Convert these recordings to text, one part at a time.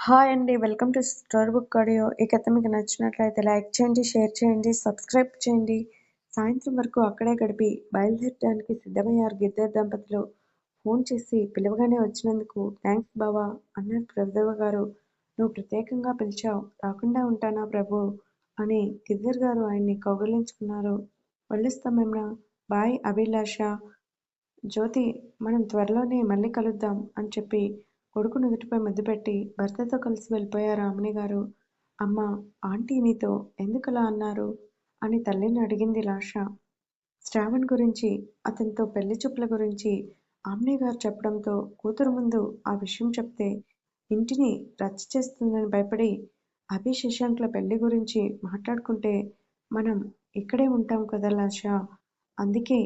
Hi అండి welcome to store book audio. ఈ కథ మీకు నచ్చినట్లయితే లైక్ చేయండి షేర్ చేయండి సబ్స్క్రైబ్ చేయండి. సాయంత్రం వరకు అక్కడే గడిపి బయలుదేరడానికి సిద్ధమయ్యారు గిద్దరు దంపతులు. ఫోన్ చేసి పిలవగానే వచ్చినందుకు థ్యాంక్స్ బావా అన్నారు ప్రభుదేవ గారు. నువ్వు ప్రత్యేకంగా పిలిచావు రాకుండా ఉంటానా ప్రభు? అని గిద్దర్ గారు ఆయన్ని కౌగిలించుకున్నారు. వెళ్ళొస్తామేమ్నా బాయ్ అభిలాష. జ్యోతి మనం త్వరలోనే మళ్ళీ కలుద్దాం అని చెప్పి కొడుకు నుదుటిపై ముద్దు పెట్టి భర్తతో కలిసి వెళ్ళిపోయారు ఆమెని గారు. అమ్మ ఆంటీ నీతో ఎందుకలా అన్నారు? అని తల్లిని అడిగింది లాష. శ్రావణ్ గురించి అతనితో పెళ్ళి చూపుల గురించి ఆమ్నే గారు చెప్పడంతో కూతురు ముందు ఆ విషయం చెప్తే ఇంటిని రచ్చ చేస్తుందని భయపడి అభి శశాంక్ల పెళ్ళి గురించి మాట్లాడుకుంటే మనం ఇక్కడే ఉంటాం కదా లాష. అందుకే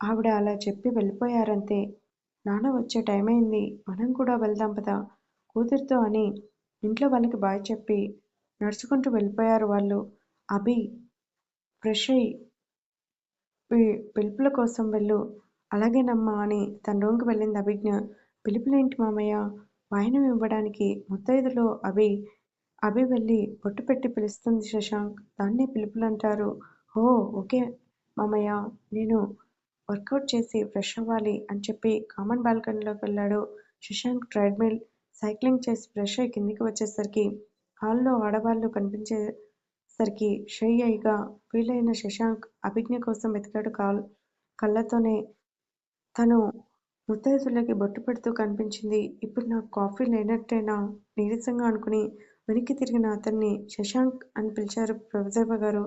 ఆవిడ అలా చెప్పి వెళ్ళిపోయారంతే నాన్న వచ్చే టైం అయింది. మనం కూడా వెళ్దాం పదా. కూతురితో అని ఇంట్లో వాళ్ళకి బాయ్ చెప్పి నడుచుకుంటూ వెళ్ళిపోయారు వాళ్ళు. అభి ఫ్రెష్ అయ్యి పిలుపుల కోసం వెళ్ళు. అలాగేనమ్మా అని తన రూమ్కి వెళ్ళింది అభిజ్ఞ. పిలుపులేంటి మామయ్య? వాయనం ఇవ్వడానికి ముత్తైదులో అభి అభి వెళ్ళి బొట్టు పెట్టి పిలుస్తుంది శశాంక్. దాన్నే పిలుపులంటారు ఓ ఓకే మామయ్య. నేను వర్కౌట్ చేసి ఫ్రెష్ అవ్వాలి అని చెప్పి కామన్ బాల్కనీలోకి వెళ్ళాడు. శశాంక్ ట్రెడ్మిల్ సైక్లింగ్ చేసి ఫ్రెష్ అయ్యి కిందికి వచ్చేసరికి హాల్లో ఆడవాళ్ళు కనిపించేసరికి షై అయిగా ఫీల్ అయిన శశాంక్ అభిజ్ఞ కోసం వెతికాడు కాల్ కళ్ళతోనే. తను ముత్తైదులకి బొట్టు పెడుతూ కనిపించింది. ఇప్పుడు నాకు కాఫీ లేనట్టేనా నీరసంగా అనుకుని వెనక్కి తిరిగిన అతన్ని శశాంక్ అని పిలిచారు ప్రభుదేవ గారు.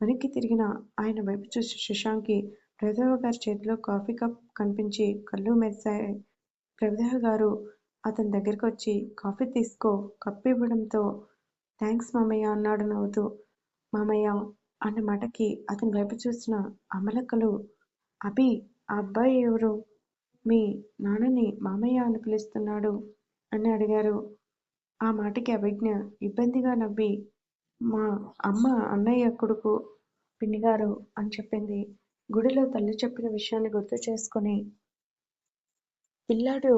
వెనక్కి తిరిగిన ఆయన వైపు చూసి శశాంక్కి ప్రభుదేవ గారి చేతిలో కాఫీ కప్ కనిపించి కళ్ళు మెరిశాయి. ప్రభుదేవ గారు అతని దగ్గరికి వచ్చి కాఫీ తీసుకో కప్పు ఇవ్వడంతో థ్యాంక్స్ మామయ్య అన్నాడు నవ్వుతూ. మామయ్య అన్న మాటకి అతని వైపు చూసిన అమలకలు అభి ఆ అబ్బాయి ఎవరు? మీ నాన్నని మామయ్య అని పిలుస్తున్నాడు అని అడిగారు. ఆ మాటకి అభిజ్ఞ ఇబ్బందిగా నవ్వి మా అమ్మ అన్నయ్య కొడుకు పిన్నిగారు అని చెప్పింది. గుడిలో తల్లి చెప్పిన విషయాన్ని గుర్తు చేసుకొని పిల్లాడు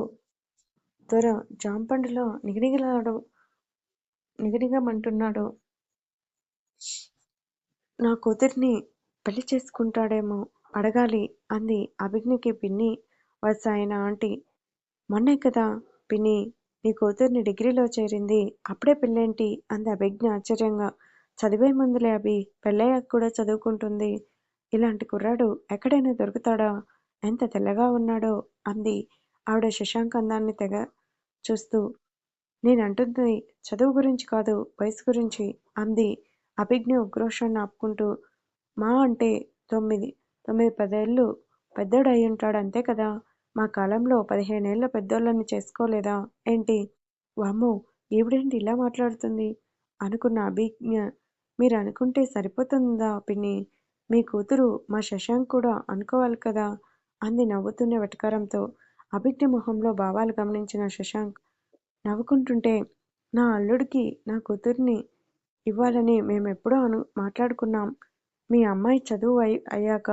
దొర జాంపండులో నిగనిగలాడు నిగనిగమంటున్నాడు. నా కూతుర్ని పెళ్ళి చేసుకుంటాడేమో అడగాలి అంది అభిజ్ఞకి పిన్ని. వసాయన ఆంటీ మొన్నే కదా పిన్ని నీ కూతుర్ని డిగ్రీలో చేరింది అప్పుడే పెళ్ళేంటి? అంది అభిజ్ఞ ఆశ్చర్యంగా. చదివే ముందులే అభి పెళ్ళయ్యాక కూడా చదువుకుంటుంది. ఇలాంటి కుర్రాడు ఎక్కడైనా దొరుకుతాడా? ఎంత తెల్లగా ఉన్నాడో అంది ఆవిడ శశాంక్ అందాన్ని తెగ చూస్తూ. నేనంటుంది చదువు గురించి కాదు వయసు గురించి అంది అభిజ్ఞ ఉక్రోషాన్ని ఆపుకుంటూ. మా అంటే తొమ్మిది తొమ్మిది పదేళ్ళు పెద్దోడు అయ్యుంటాడు అంతే కదా? మా కాలంలో పదిహేనేళ్ళ పెద్దోళ్ళని చేసుకోలేదా? ఏంటి? వామ్మో ఈవిడేంటి ఇలా మాట్లాడుతుంది? అనుకున్న అభిజ్ఞ. మీరు అనుకుంటే సరిపోతుందా పిన్ని? మీ కూతురు మా శశాంక్ కూడా అనుకోవాలి కదా? అంది నవ్వుతున్న వెటకారంతో. అభిజ్ఞ మొహంలో భావాలు గమనించిన శశాంక్ నవ్వుకుంటుంటే నా అల్లుడికి నా కూతుర్ని ఇవ్వాలని మేమెప్పుడో అను మాట్లాడుకున్నాం. మీ అమ్మాయి చదువు అయ్యాక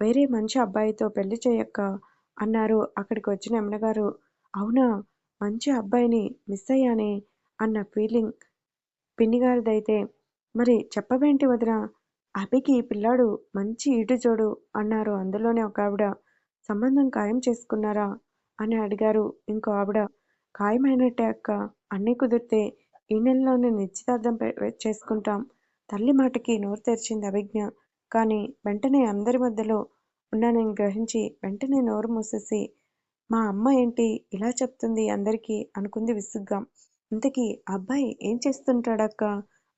వేరే మంచి అబ్బాయితో పెళ్ళి చేయక్క అన్నారు అక్కడికి వచ్చిన ఎమ్మెగారు అవునా? మంచి అబ్బాయిని మిస్ అయ్యానే అన్న ఫీలింగ్ పిన్నిగారిదైతే. మరి చెప్పవేంటి వదిన? అభికి పిల్లాడు మంచి ఈటుజోడు అన్నారు. అందులోనే ఒక ఆవిడ సంబంధం ఖాయం చేసుకున్నారా? అని అడిగారు ఇంకో ఆవిడ. ఖాయమైనట్టే అక్క అన్నీ కుదిరితే ఈ నెలలోనే నిశ్చితార్థం చేసుకుంటాం. తల్లి మాటకి నోరు తెరిచింది అభిజ్ఞ. కానీ వెంటనే అందరి మధ్యలో ఉన్నానని గ్రహించి వెంటనే నోరు మూసేసి మా అమ్మ ఏంటి ఇలా చెప్తుంది అందరికీ? అనుకుంది విసుగ్గా. ఇంతకీ అబ్బాయి ఏం చేస్తుంటాడక్క?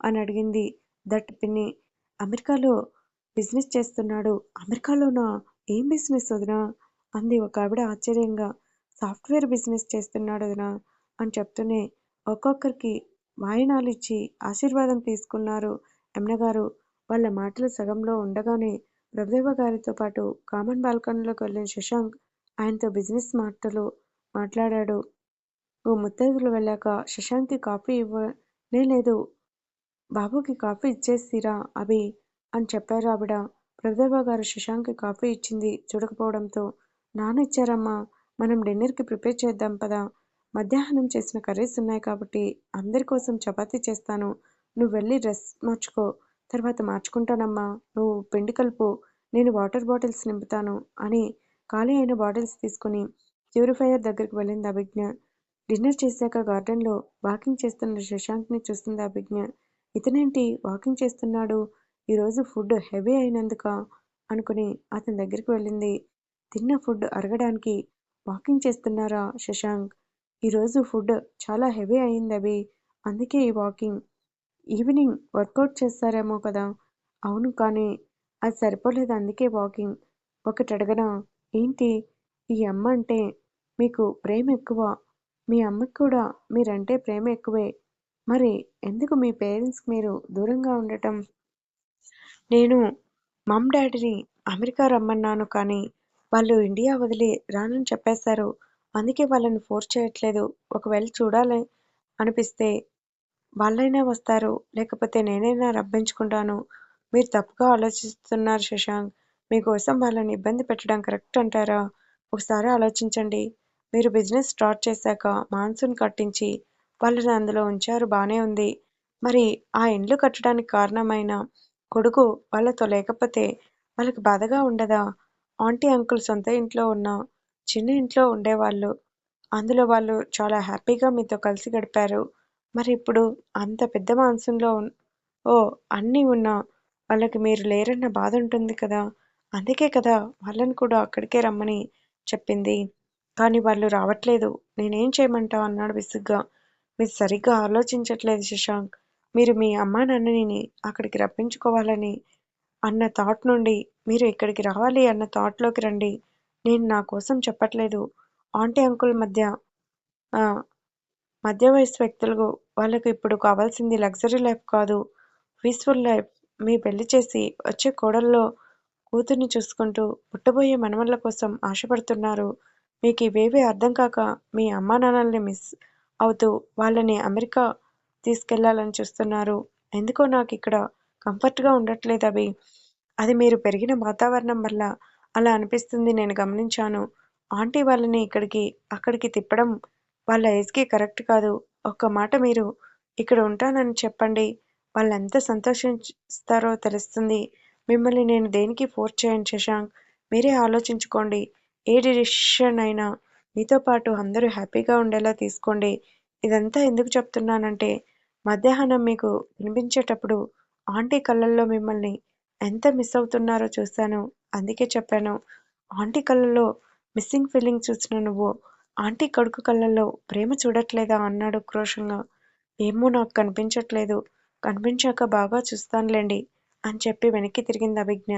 అని అడిగింది దట్ పిన్ని. అమెరికాలో బిజినెస్ చేస్తున్నాడు. అమెరికాలోనా? ఏం బిజినెస్ వదినా? అంది ఒక ఆవిడ ఆశ్చర్యంగా. సాఫ్ట్వేర్ బిజినెస్ చేస్తున్నాడు వదినా అని చెప్తూనే ఒక్కొక్కరికి వాయినాలు ఇచ్చి ఆశీర్వాదం తీసుకున్నారు ఎమ్నగారు వాళ్ళ మాటలు సగంలో ఉండగానే ప్రభుదేవ గారితో పాటు కామన్ బాల్కనీలోకి వెళ్ళిన శశాంక్ ఆయనతో బిజినెస్ మాటలు మాట్లాడాడు. ఓ ముత్తైదులు వెళ్ళాక శశాంక్కి కాఫీ ఇవ్వనే లేదు. బాబుకి కాఫీ ఇచ్చేసిరా అభి అని చెప్పారు ఆవిడ. ప్రభుదేవ గారు శశాంక్కి కాఫీ ఇచ్చింది చూడకపోవడంతో నాన్న ఇచ్చారమ్మా మనం డిన్నర్కి ప్రిపేర్ చేద్దాం పదా. మధ్యాహ్నం చేసిన కర్రీస్ ఉన్నాయి కాబట్టి అందరి కోసం చపాతీ చేస్తాను. నువ్వు వెళ్ళి డ్రెస్ మార్చుకో తర్వాత మార్చుకుంటానమ్మా. నువ్వు పిండి కలుపు నేను వాటర్ బాటిల్స్ నింపుతాను అని ఖాళీ అయిన బాటిల్స్ తీసుకుని ప్యూరిఫైయర్ దగ్గరికి వెళ్ళింది అభిజ్ఞ. డిన్నర్ చేశాక గార్డెన్లో వాకింగ్ చేస్తున్న శశాంక్ని చూస్తుంది అభిజ్ఞ. ఇతనేంటి వాకింగ్ చేస్తున్నాడు? ఈరోజు ఫుడ్ హెవీ అయినందుక అనుకుని అతని దగ్గరికి వెళ్ళింది. తిన్న ఫుడ్ అరగడానికి వాకింగ్ చేస్తున్నారా శశాంక్? ఈరోజు ఫుడ్ చాలా హెవీ అయింది అభి. అందుకే ఈ వాకింగ్. ఈవినింగ్ వర్కౌట్ చేస్తారేమో కదా? అవును కానీ అది సరిపోలేదు అందుకే వాకింగ్. ఒకటి అడగనా? ఏంటి? ఈ అమ్మ అంటే మీకు ప్రేమ ఎక్కువ. మీ అమ్మకి కూడా మీరంటే ప్రేమ ఎక్కువే. మరి ఎందుకు మీ పేరెంట్స్కి మీరు దూరంగా ఉండటం? నేను మమ్ డాడీని అమెరికా రమ్మన్నాను కానీ వాళ్ళు ఇండియా వదిలి రానని చెప్పేశారు. అందుకే వాళ్ళని ఫోర్స్ చేయట్లేదు. ఒకవేళ చూడాలి అనిపిస్తే వాళ్ళైనా వస్తారు. లేకపోతే నేనైనా రప్పించుకుంటాను మీరు తప్పుగా ఆలోచిస్తున్నారు శశాంక్. మీకోసం వాళ్ళని ఇబ్బంది పెట్టడం కరెక్ట్ అంటారా? ఒకసారి ఆలోచించండి. మీరు బిజినెస్ స్టార్ట్ చేశాక మాన్సూన్ కట్టించి వాళ్ళని అందులో ఉంచారు బానే ఉంది. మరి ఆ ఇండ్లు కట్టడానికి కారణమైన కొడుకు వాళ్ళతో లేకపోతే వాళ్ళకి బాధగా ఉండదా? ఆంటీ అంకుల్ సొంత ఇంట్లో ఉన్న చిన్న ఇంట్లో ఉండేవాళ్ళు. అందులో వాళ్ళు చాలా హ్యాపీగా మీతో కలిసి గడిపారు. మరి ఇప్పుడు అంత పెద్ద మాన్సూన్లో ఓ అన్నీ ఉన్నా వాళ్ళకి మీరు లేరన్న బాధ ఉంటుంది కదా? అందుకే కదా వాళ్ళని కూడా అక్కడికే రమ్మని చెప్పింది. కానీ వాళ్ళు రావట్లేదు. నేనేం చేయమంటావు? అన్నాడు విసుగ్గా. మీరు సరిగ్గా ఆలోచించట్లేదు శశాంక్. మీరు మీ అమ్మా నాన్నని అక్కడికి రప్పించుకోవాలని అన్న థాట్ నుండి మీరు ఇక్కడికి రావాలి అన్న థాట్లోకి రండి. నేను నా కోసం చెప్పట్లేదు. ఆంటీ అంకుల్ మధ్య మధ్య వయసు వ్యక్తులకు వాళ్ళకు ఇప్పుడు కావాల్సింది లగ్జరీ లైఫ్ కాదు. పీస్ఫుల్ లైఫ్ మీ పెళ్ళి చేసి వచ్చే కోడల్లో కూతుర్ని చూసుకుంటూ పుట్టబోయే మనవళ్ళ కోసం ఆశపడుతున్నారు. మీకు ఇవేవీ అర్థం కాక మీ అమ్మా నాన్నల్ని మిస్ అవుతూ వాళ్ళని అమెరికా తీసుకెళ్ళాలని చూస్తున్నారు. ఎందుకో నాకు ఇక్కడ కంఫర్ట్గా ఉండట్లేదు అవి అది మీరు పెరిగిన వాతావరణం వల్ల అలా అనిపిస్తుంది నేను గమనించాను. ఆంటీ వాళ్ళని ఇక్కడికి అక్కడికి తిప్పడం వాళ్ళ ఏజ్కి కరెక్ట్ కాదు. ఒక్క మాట మీరు ఇక్కడ ఉంటానని చెప్పండి. వాళ్ళు ఎంత సంతోషిస్తారో తెలుస్తుంది. మిమ్మల్ని నేను దేనికి ఫోర్స్ చేయను శశాంక్? మీరే ఆలోచించుకోండి. ఏ డిసిషన్ అయినా మీతో పాటు అందరూ హ్యాపీగా ఉండేలా తీసుకోండి. ఇదంతా ఎందుకు చెప్తున్నానంటే మధ్యాహ్నం మీకు వినిపించేటప్పుడు ఆంటీ కళ్ళల్లో మిమ్మల్ని ఎంత మిస్ అవుతున్నారో చూశాను. అందుకే చెప్పాను ఆంటీ కళ్ళల్లో మిస్సింగ్ ఫీలింగ్ చూసిన నువ్వు ఆంటీ కొడుకు కళ్ళల్లో ప్రేమ చూడట్లేదా? అన్నాడు క్రోషంగా ఏమో నాకు కనిపించట్లేదు. కనిపించాక బాగా చూస్తానులేండి అని చెప్పి వెనక్కి తిరిగింది అభిజ్ఞ.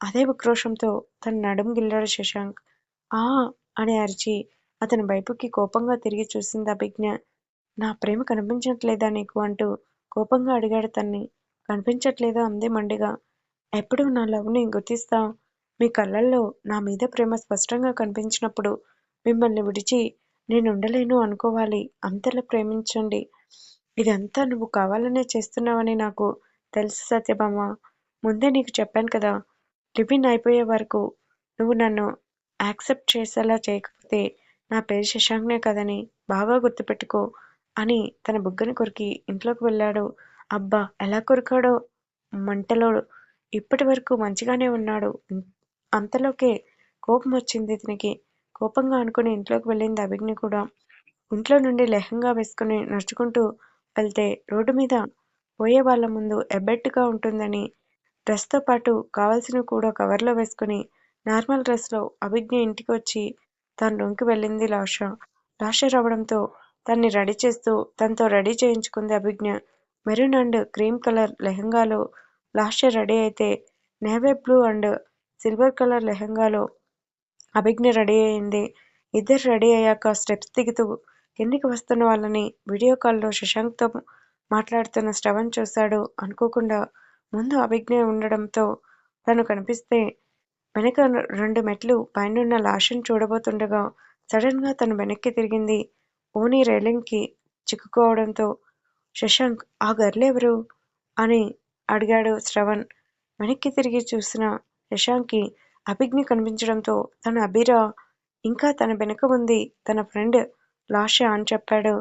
అదే ఉక్రోషంతో తన నడుము గిల్లాడు శశాంక్. ఆ అని అరిచి అతని వైపుకి కోపంగా తిరిగి చూసింది అభిజ్ఞ. నా ప్రేమ కనిపించట్లేదా నీకు? అంటూ కోపంగా అడిగాడు తన్ని. కనిపించట్లేదా? అంది మండిగా. ఎప్పుడు నా లవ్ని గుర్తిస్తావు మీ కళ్ళల్లో నా మీద ప్రేమ స్పష్టంగా కనిపించినప్పుడు మిమ్మల్ని విడిచి నేను ఉండలేను అనుకోవాలి. అంతలా ప్రేమించండి. ఇదంతా నువ్వు కావాలనే చేస్తున్నావని నాకు తెలుసు సత్యభామ. ముందే నీకు చెప్పాను కదా లివిన్ అయిపోయే వరకు నువ్వు నన్ను యాక్సెప్ట్ చేసేలా చేయకపోతే నా పేరు శశాంక్నే కదని బాగా గుర్తుపెట్టుకో అని తన బుగ్గని కొరికి ఇంట్లోకి వెళ్ళాడు. అబ్బా ఎలా కొరికాడో? మంటలోడు ఇప్పటి వరకు మంచిగానే ఉన్నాడు. అంతలోకే కోపం వచ్చింది ఇతనికి. కోపంగా అనుకుని ఇంట్లోకి వెళ్ళింది అభిజ్ఞ కూడా. ఇంట్లో నుండి లెహంగా వేసుకుని నడుచుకుంటూ వెళ్తే రోడ్డు మీద పోయే వాళ్ళ ముందు ఎబ్బెట్టుగా ఉంటుందని డ్రెస్తో పాటు కావాల్సినవి కూడా కవర్లో వేసుకుని నార్మల్ డ్రెస్లో అభిజ్ఞ ఇంటికి వచ్చి తన రూమ్కి వెళ్ళింది లాష. లాష రావడంతో తన్ని రెడీ చేస్తూ తనతో ready చేయించుకుంది Abhigna. Maroon and cream colour లెహంగాలో Lasha ready అయితే navy blue and silver colour లెహంగాలో Abhigna ready అయింది. ఇద్దరు రెడీ అయ్యాక స్టెప్స్ దిగుతూ కిందికి వస్తున్న వాళ్ళని వీడియో కాల్లో శశాంక్తో మాట్లాడుతున్న శ్రవణ్ చూశాడు. అనుకోకుండా ముందు అభిజ్ఞ ఉండడంతో తను కనిపిస్తే వెనక రెండు మెట్లు పైనున్న లాషను చూడబోతుండగా సడన్గా తను వెనక్కి తిరిగింది. ఓనీ రైలింగ్కి చిక్కుకోవడంతో శశాంక్ ఆ గర్ల్ ఎవరు? అని అడిగాడు శ్రవణ్. వెనక్కి తిరిగి చూసిన శశాంక్కి అభిజ్ఞ కనిపించడంతో తన అభిరా ఇంకా తన వెనుక ఉంది తన ఫ్రెండ్ లాష అని చెప్పాడు.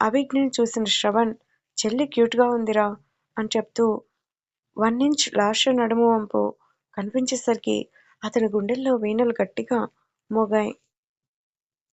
అభిజ్ఞని చూసిన శ్రవణ్ చెల్లి క్యూట్గా ఉందిరా అని చెప్తూ వన్ ఇంచ్ లాష నడుము వంపు కనిపించేసరికి అతని గుండెల్లో వేణులు గట్టిగా మోగాయి.